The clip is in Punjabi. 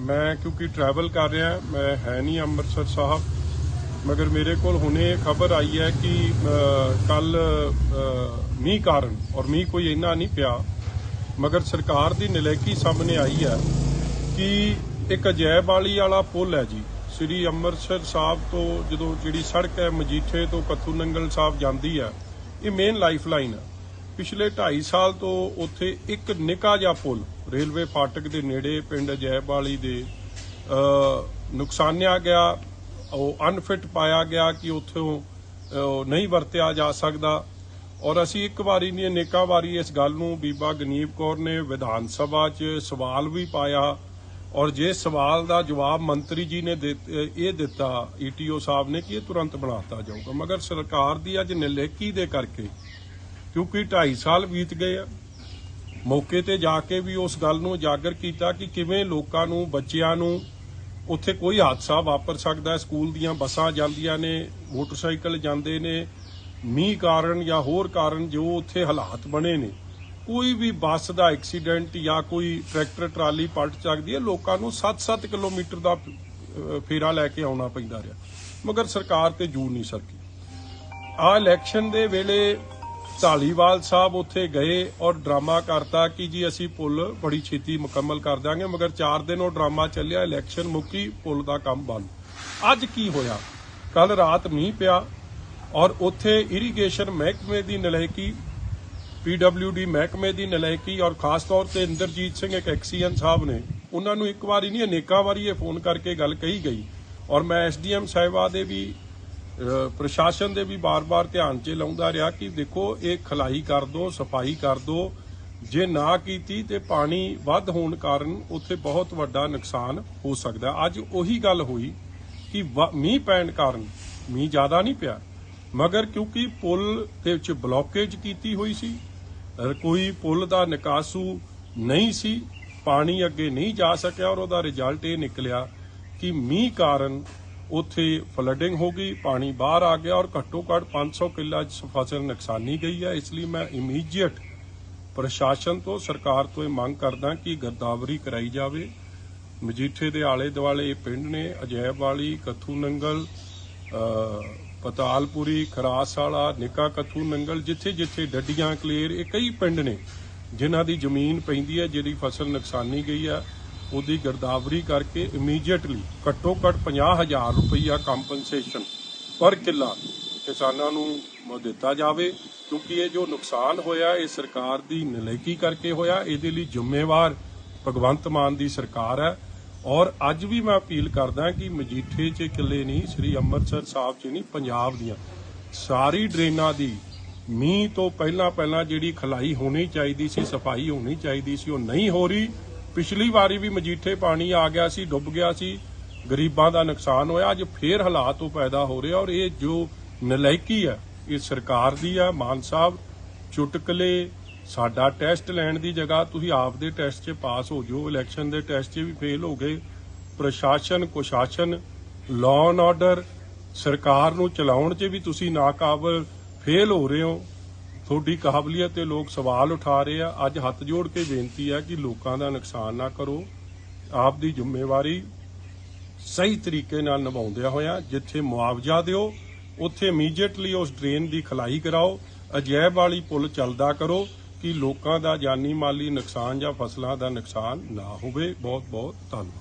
ਮੈਂ ਕਿਉਂਕਿ ਟਰੈਵਲ ਕਰ ਰਿਹਾ, ਮੈਂ ਹੈ ਨਹੀਂ ਅੰਮ੍ਰਿਤਸਰ ਸਾਹਿਬ। ਮਗਰ ਮੇਰੇ ਕੋਲ ਹੁਣੇ ਖਬਰ ਆਈ ਹੈ ਕਿ ਕੱਲ ਮੀਂਹ ਕਾਰਨ, ਔਰ ਮੀਂਹ ਕੋਈ ਇੰਨਾ ਨਹੀਂ ਪਿਆ, ਮਗਰ ਸਰਕਾਰ ਦੀ ਨਲਾਇਕੀ ਸਾਹਮਣੇ ਆਈ ਹੈ ਕਿ ਇੱਕ ਅਜੈਬ ਵਾਲੀ ਵਾਲਾ ਪੁਲ ਹੈ ਜੀ। ਸ੍ਰੀ ਅੰਮ੍ਰਿਤਸਰ ਸਾਹਿਬ ਤੋਂ ਜਦੋਂ ਜਿਹੜੀ ਸੜਕ ਹੈ, ਮਜੀਠੇ ਤੋਂ ਕੱਥੂ ਨੰਗਲ ਸਾਹਿਬ ਜਾਂਦੀ ਹੈ, ਇਹ ਮੇਨ ਲਾਈਫਲਾਈਨ ਹੈ। ਪਿਛਲੇ 2.5 ਸਾਲ ਤੋਂ ਉੱਥੇ ਇੱਕ ਨਿੱਕਾ ਜਿਹਾ ਪੁਲ ਰੇਲਵੇ ਫਾਟਕ ਦੇ ਨੇੜੇ ਪਿੰਡ ਅਜੈਬ ਵਾਲੀ ਦੇ ਨੁਕਸਾਨਿਆ ਗਿਆ, ਉਹ ਅਨਫਿਟ ਪਾਇਆ ਗਿਆ ਕਿ ਉੱਥੋਂ ਨਹੀਂ ਵਰਤਿਆ ਜਾ ਸਕਦਾ। ਔਰ ਅਸੀਂ ਇੱਕ ਵਾਰੀ ਨਹੀਂ, ਅਨੇਕਾਂ ਵਾਰੀ ਇਸ ਗੱਲ ਨੂੰ ਬੀਬਾ ਗਨੀਬ ਕੌਰ ਨੇ ਵਿਧਾਨ ਸਭਾ 'ਚ ਸਵਾਲ ਵੀ ਪਾਇਆ। ਔਰ ਜੇ ਸਵਾਲ ਦਾ ਜਵਾਬ ਮੰਤਰੀ ਜੀ ਨੇ ਇਹ ਦਿੱਤਾ ਈਟੀਓ ਸਾਹਿਬ ਨੇ ਕਿ ਇਹ ਤੁਰੰਤ ਬਣਾਤਾ ਜਾਊਗਾ। ਮਗਰ ਸਰਕਾਰ ਦੀ ਅੱਜ ਨਿਲੇਕੀ ਦੇ ਕਰਕੇ, ਕਿਉਂਕਿ 2.5 ਸਾਲ ਬੀਤ ਗਏ ਆ ਮੌਕੇ ਤੇ ਜਾ ਕੇ ਵੀ ਉਸ ਗੱਲ ਨੂੰ ਉਜਾਗਰ ਕੀਤਾ ਕਿ ਕਿਵੇਂ ਲੋਕਾਂ ਨੂੰ, ਬੱਚਿਆਂ ਨੂੰ ਉੱਥੇ ਕੋਈ ਹਾਦਸਾ ਵਾਪਰ ਸਕਦਾ ਹੈ। ਸਕੂਲ ਦੀਆਂ ਬੱਸਾਂ ਜਾਂਦੀਆਂ ਨੇ, ਮੋਟਰਸਾਈਕਲ ਜਾਂਦੇ ਨੇ, ਮੀਂਹ ਕਾਰਨ ਜਾਂ ਹੋਰ ਕਾਰਨ ਜੋ ਉੱਥੇ ਹਾਲਾਤ ਬਣੇ ਨੇ। ਕੋਈ ਵੀ ਬੱਸ ਦਾ ਐਕਸੀਡੈਂਟ ਜਾਂ ਕੋਈ ਟਰੈਕਟਰ, ਟਰਾਲੀ ਪਲਟ ਸਕਦੀ ਹੈ, ਲੋਕਾਂ ਨੂੰ 7-7 ਕਿਲੋਮੀਟਰ ਦਾ ਫੇਰਾ ਲੈ ਕੇ ਆਉਣਾ ਪੈਂਦਾ ਰਿਹਾ। ਮਗਰ ਸਰਕਾਰ ਤੇ ਜੂ ਨਹੀਂ ਸਰਕੀ। ਆ ਇਲੈਕਸ਼ਨ ਦੇ ਵੇਲੇ ਢਾਲੀਵਾਲ ਸਾਹਿਬ ਉੱਥੇ ਗਏ ਔਰ ਡਰਾਮਾ ਕਰਤਾ ਕਿ ਜੀ ਅਸੀਂ ਪੁਲ ਬੜੀ ਛੇਤੀ ਮੁਕੰਮਲ ਕਰ ਦਾਂਗੇ ਮਗਰ 4 ਦਿਨ ਉਹ ਡਰਾਮਾ ਚੱਲਿਆ, ਇਲੈਕਸ਼ਨ ਮੁੱਕੀ, ਪੁਲ ਦਾ ਕੰਮ ਬੰਦ। ਅੱਜ ਕੀ ਹੋਇਆ? ਕੱਲ ਰਾਤ ਮੀਂਹ ਪਿਆ ਔਰ ਉੱਥੇ ਇਰੀਗੇਸ਼ਨ ਮਹਿਕਮੇ ਦੀ ਨਲਾਇਕੀ ਪੀਡਬਲਯੂਡੀ ਮਹਿਕਮੇ ਦੀ ਨਲਾਇਕੀ ਔਰ ਖਾਸ ਤੌਰ ਤੇ ਇੰਦਰਜੀਤ ਸਿੰਘ ਇੱਕ ਐਕਸੀਐਨ ਸਾਹਿਬ ਨੇ, ਉਹਨਾਂ ਨੂੰ ਇੱਕ ਵਾਰੀ ਨਹੀਂ, ਅਨੇਕਾਂ ਵਾਰੀ ਇਹ ਫੋਨ ਕਰਕੇ ਗੱਲ ਕਹੀ ਗਈ। ਔਰ ਮੈਂ ਐਸਡੀਐਮ ਸਾਹਿਬਾ ਦੇ ਵੀ ਪ੍ਰਸ਼ਾਸਨ ਦੇ ਵੀ ਬਾਰ-ਬਾਰ ਧਿਆਨ 'ਚ ਲਾਉਂਦਾ ਰਿਹਾ ਕਿ ਦੇਖੋ, ਇਹ ਖਲਾਈ ਕਰ ਦੋ, ਸਫ਼ਾਈ ਕਰ ਦੋ। ਜੇ ਨਾ ਕੀਤੀ ਤੇ ਪਾਣੀ ਵੱਧ ਹੋਣ ਕਾਰਨ ਉੱਥੇ ਬਹੁਤ ਵੱਡਾ ਨੁਕਸਾਨ ਹੋ ਸਕਦਾ ਅੱਜ ਉਹੀ ਗੱਲ ਹੋਈ ਕਿ ਵ- ਮੀਂਹ ਪੈਣ ਕਾਰਨ, ਮੀਂਹ ਜ਼ਿਆਦਾ ਨਹੀਂ ਪਿਆ, ਮਗਰ ਕਿਉਂਕਿ ਪੁਲ ਦੇ ਵਿੱਚ ਬਲੌਕੇਜ ਕੀਤੀ ਹੋਈ ਸੀ ਕੋਈ ਪੁਲ ਦਾ ਨਿਕਾਸੂ ਨਹੀਂ ਸੀ, ਪਾਣੀ ਅੱਗੇ ਨਹੀਂ ਜਾ ਸਕਿਆ ਔਰ ਉਹਦਾ ਰਿਜ਼ਲਟ ਇਹ ਨਿਕਲਿਆ ਕਿ ਮੀਂਹ ਕਾਰਨ ਉੱਥੇ ਫਲੱਡਿੰਗ ਹੋ ਗਈ, ਪਾਣੀ ਬਾਹਰ ਆ ਗਿਆ ਔਰ ਘੱਟੋ ਘੱਟ 500 ਕਿੱਲਾ ਫਸਲ ਨੁਕਸਾਨੀ ਗਈ ਹੈ। ਇਸ ਲਈ ਮੈਂ ਇਮੀਡੀਏਟ ਪ੍ਰਸ਼ਾਸਨ ਤੋਂ, ਸਰਕਾਰ ਤੋਂ ਇਹ ਮੰਗ ਕਰਦਾ ਕਿ ਗਰਦਾਵਰੀ ਕਰਾਈ ਜਾਵੇ। ਮਜੀਠੇ ਦੇ ਆਲੇ ਦੁਆਲੇ ਇਹ ਪਿੰਡ ਨੇ ਅਜੈਬ ਵਾਲੀ ਕੱਥੂ ਨੰਗਲ ਪਤਾਲਪੁਰੀ ਖਰਾਸ ਵਾਲਾ ਨਿੱਕਾ ਕੱਥੂ ਨੰਗਲ ਜਿੱਥੇ ਜਿੱਥੇ ਡੱਡੀਆਂ, ਕਲੇਰ, ਇਹ ਕਈ ਪਿੰਡ ਨੇ ਜਿਨ੍ਹਾਂ ਦੀ ਜ਼ਮੀਨ ਪੈਂਦੀ ਹੈ, ਜਿਹਦੀ ਫਸਲ ਨੁਕਸਾਨੀ ਗਈ ਹੈ। ਉਹਦੀ ਗਰਦਾਵਰੀ ਕਰਕੇ ਇਮੀਡੀਏਟਲੀ ਘੱਟੋ ਘੱਟ 50000 ਰੁਪਈਆ ਕੰਪਨਸੇਸ਼ਨ ਪਰ ਕਿੱਲਾ ਕਿਸਾਨਾਂ ਨੂੰ ਦਿੱਤਾ ਜਾਵੇ, ਕਿਉਂਕਿ ਇਹ ਜੋ ਨੁਕਸਾਨ ਹੋਇਆ, ਇਹ ਸਰਕਾਰ ਦੀ ਨਲਾਇਕੀ ਕਰਕੇ ਹੋਇਆ, ਇਹਦੇ ਲਈ ਜ਼ਿੰਮੇਵਾਰ ਭਗਵੰਤ ਮਾਨ ਦੀ ਸਰਕਾਰ ਹੈ। ਔਰ ਅੱਜ ਵੀ ਮੈਂ ਅਪੀਲ ਕਰਦਾ ਕਿ ਮਜੀਠੇ 'ਚ ਕਿੱਲੇ ਨਹੀਂ, ਸ੍ਰੀ ਅੰਮ੍ਰਿਤਸਰ ਸਾਹਿਬ 'ਚ ਨਹੀਂ, ਪੰਜਾਬ ਦੀਆਂ। ਸਾਰੀ ਡਰੇਨਾਂ ਦੀ ਮੀਂਹ ਤੋਂ ਪਹਿਲਾਂ ਪਹਿਲਾਂ ਜਿਹੜੀ ਖਲਾਈ ਹੋਣੀ ਚਾਹੀਦੀ ਸੀ, ਸਫ਼ਾਈ ਹੋਣੀ ਚਾਹੀਦੀ ਸੀ, ਉਹ ਨਹੀਂ ਹੋ ਰਹੀ। ਪਿਛਲੀ ਵਾਰੀ ਵੀ ਮਜੀਠੇ ਪਾਣੀ ਆ ਗਿਆ ਸੀ, ਡੁੱਬ ਗਿਆ ਸੀ, ਗਰੀਬਾਂ ਦਾ ਨੁਕਸਾਨ ਹੋਇਆ, ਅੱਜ ਫੇਰ ਹਾਲਾਤ ਉਹ ਪੈਦਾ ਹੋ ਰਹੇ ਔਰ ਇਹ ਜੋ ਨਲਾਇਕੀ ਹੈ ਇਹ ਸਰਕਾਰ ਦੀ ਆ, ਮਾਨ ਸਾਹਿਬ, ਚੁਟਕਲੇ, ਸਾਡਾ ਟੈਸਟ ਲੈਣ ਦੀ ਜਗ੍ਹਾ, ਤੁਸੀਂ ਆਪ ਦੇ ਟੈਸਟ 'ਚ ਪਾਸ ਹੋ ਜਾਓ, ਇਲੈਕਸ਼ਨ ਦੇ ਟੈਸਟ 'ਚ ਵੀ ਫੇਲ ਹੋ ਗਏ, ਪ੍ਰਸ਼ਾਸਨ, ਕੁਸ਼ਾਸਨ ਲਾਅ ਐਂਡ ਆਰਡਰ ਸਰਕਾਰ ਨੂੰ ਚਲਾਉਣ 'ਚ ਵੀ ਤੁਸੀਂ ਨਾਕਾਬਲ ਫੇਲ ਹੋ ਰਹੇ ਹੋ ਤੁਹਾਡੀ ਕਾਬਲੀਅਤ ਤੇ ਲੋਕ ਸਵਾਲ ਉਠਾ ਰਹੇ ਆ। ਅੱਜ ਹੱਥ ਜੋੜ ਕੇ ਬੇਨਤੀ ਆ ਕਿ ਲੋਕਾਂ ਦਾ ਨੁਕਸਾਨ ਨਾ ਕਰੋ। ਆਪ ਦੀ ਜ਼ਿੰਮੇਵਾਰੀ ਸਹੀ ਤਰੀਕੇ ਨਾਲ ਨਿਭਾਉਂਦਿਆਂ ਹੋਇਆਂ ਜਿੱਥੇ ਮੁਆਵਜ਼ਾ ਦਿਓ, ਉੱਥੇ ਇਮੀਡੀਏਟਲੀ ਉਸ ਡਰੇਨ ਦੀ ਖਲਾਈ ਕਰਾਓ। ਅਜੈਬ ਵਾਲੀ ਪੁਲ ਚੱਲਦਾ ਕਰੋ ਕਿ ਲੋਕਾਂ ਦਾ ਜਾਨੀ ਮਾਲੀ ਨੁਕਸਾਨ ਜਾਂ ਫਸਲਾਂ ਦਾ ਨੁਕਸਾਨ ਨਾ ਹੋਵੇ। ਬਹੁਤ ਬਹੁਤ ਧੰਨਵਾਦ।